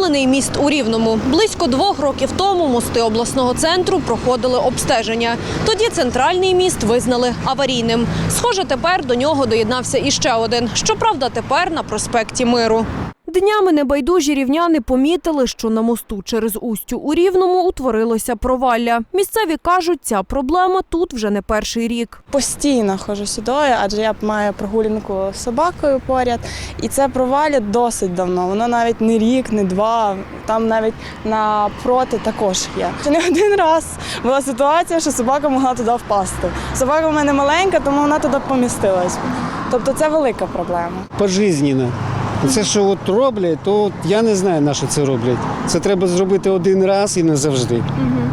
Зруйнований міст у Рівному. Близько двох років тому мости обласного центру проходили обстеження. Тоді центральний міст визнали аварійним. Схоже, тепер до нього доєднався іще один. Щоправда, тепер на проспекті Миру. Днями небайдужі рівняни помітили, що на мосту через устю у Рівному утворилося провалля. Місцеві кажуть, ця проблема тут вже не перший рік. Постійно ходжу сюди, адже я маю прогулянку з собакою поряд. І це провалля досить давно. Воно навіть не рік, не два. Там навіть напроти також є. Не один раз була ситуація, що собака могла туди впасти. Собака в мене маленька, тому вона туди помістилась. Тобто це велика проблема. пожизненно. Це що от роблять, то от я не знаю, на що це роблять. Це треба зробити один раз і не завжди.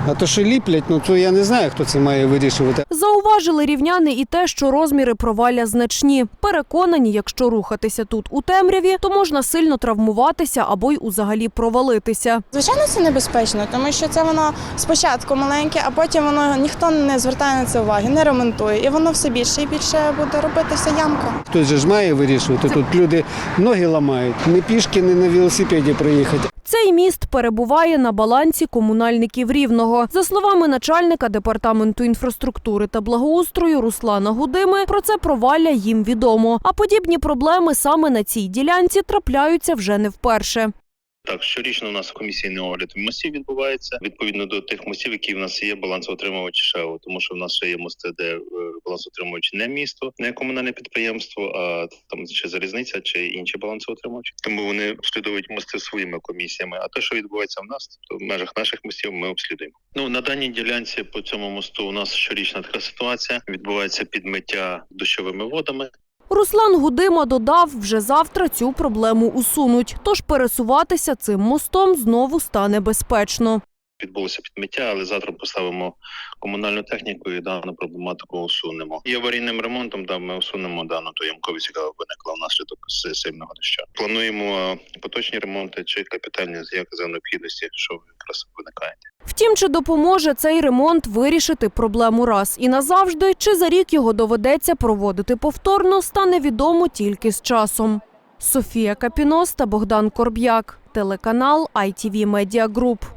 А то, що ліплять, ну то я не знаю, хто це має вирішувати. Зауважили рівняни і те, що розміри провалля значні. Переконані, якщо рухатися тут у темряві, то можна сильно травмуватися або й узагалі провалитися. Звичайно, це небезпечно, тому що це воно спочатку маленьке, а потім воно ніхто не звертає на це уваги, не ремонтує, і воно все більше і більше буде робитися ямка. Хтось же ж має вирішувати. Тут люди ноги ламають, не пішки, не на велосипеді проїхати. Цей міст перебуває на балансі комунальників Рівного. За словами начальника департаменту інфраструктури та благоустрою Руслана Гудими, про це провалля їм відомо. А подібні проблеми саме на цій ділянці трапляються вже не вперше. Так, щорічно у нас комісійний огляд мостів відбувається відповідно до тих мостів, які в нас є балансоутримувачі ШЕО, тому що в нас ще є мости, де е, балансоутримувач не місто, не комунальне підприємство, а там чи залізниця, чи інші балансоутримувачі. Тому вони обслідують мости своїми комісіями. А те, що відбувається в нас, то в межах наших мостів ми обслідуємо. Ну на даній ділянці по цьому мосту у нас щорічна така ситуація. Відбувається підмиття дощовими водами. Руслан Гудима додав, вже завтра цю проблему усунуть, тож пересуватися цим мостом знову стане безпечно. Відбулося підмиття, але завтра поставимо комунальну техніку і дану проблематику усунемо. І аварійним ремонтом да, ми усунемо дану ту ямковість, яка виникла внаслідок сильного дощу. Плануємо е, поточні ремонти чи капітальні як за необхідності, що якраз виникає. Втім, чи допоможе цей ремонт вирішити проблему раз і назавжди, чи за рік його доведеться проводити повторно, стане відомо тільки з часом. Софія Капінос та Богдан Корб'як, телеканал ITV Media Group.